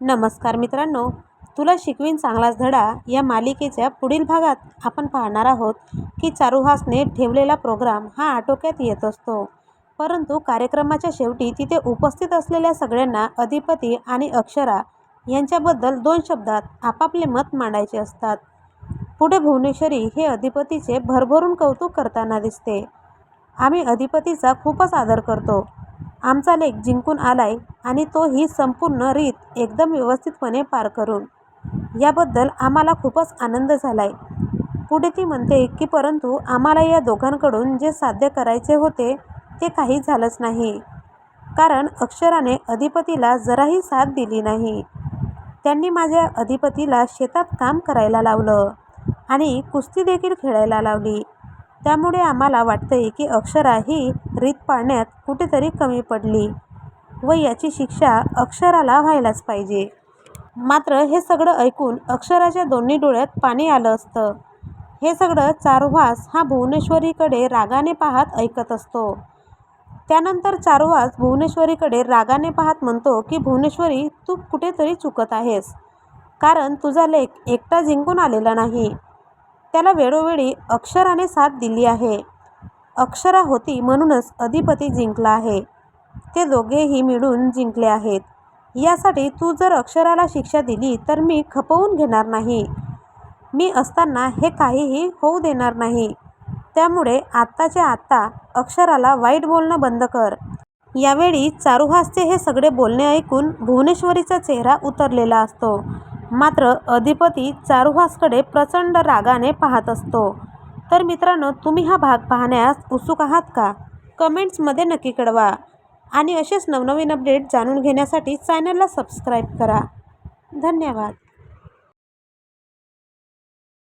नमस्कार मित्रांनो तुला शिकवीन चांगलाच धडा या मालिकेच्या पुढील भागात आपण पाहणार आहोत की चारुहासने ठेवलेला प्रोग्राम हा आटोक्यात येत असतो. परंतु कार्यक्रमाच्या शेवटी तिथे उपस्थित असलेल्या सगळ्यांना अधिपती आणि अक्षरा यांच्याबद्दल दोन शब्दात आपापले मत मांडायचे असतात. पुढे भुवनेश्वरी हे अधिपतीचे भरभरून कौतुक करताना दिसते. आम्ही अधिपतीचा खूपच आदर करतो. आमचा लेख जिंकून आलाय आणि तो ही संपूर्ण रीत एकदम व्यवस्थितपणे पार करून. याबद्दल आम्हाला खूपच आनंद झालाय. पुढे ती म्हणते की परंतु आम्हाला या दोघांकडून जे साध्य करायचे होते ते काही झालंच नाही. कारण अक्षराने अधिपतीला जराही साथ दिली नाही. त्यांनी माझ्या अधिपतीला शेतात काम करायला लावलं आणि कुस्ती देखील खेळायला लावली. त्यामुळे आम्हाला वाटतंय की अक्षरा ही रीत पाळण्यात कुठेतरी कमी पडली व याची शिक्षा अक्षराला व्हायलाच पाहिजे. मात्र हे सगळं ऐकून अक्षराच्या दोन्ही डोळ्यात पाणी आलं असतं. हे सगळं चारुहास हा भुवनेश्वरीकडे रागाने पाहत ऐकत असतो. त्यानंतर चारुहास भुवनेश्वरीकडे रागाने पाहत म्हणतो की भुवनेश्वरी तू कुठेतरी चुकत आहेस. कारण तुझा लेख एकटा जिंकून आलेला नाही. त्याला वेळोवेळी अक्षराने साथ दिली आहे. अक्षरा होती म्हणूनच अधिपती जिंकला आहे. ते दोघेही मिळून जिंकले आहेत. यासाठी तू जर अक्षराला शिक्षा दिली तर मी खपवून घेणार नाही. मी असताना हे काहीही होऊ देणार नाही. त्यामुळे आत्ताच्या आत्ता अक्षराला वाईट बोलणं बंद कर. यावेळी चारुहासचे हे सगळे बोलणे ऐकून भुवनेश्वरीचा चेहरा उतरलेला असतो. मात्र अधिपती चारुहासकडे प्रचंड रागाने पाहत असतो. तर मित्रांनो तुम्ही हा भाग पाहण्यास उत्सुक आहात का? कमेंट्समध्ये नक्की कळवा. आणि असेच नवनवीन अपडेट जाणून घेण्यासाठी चॅनलला सबस्क्राईब करा. धन्यवाद.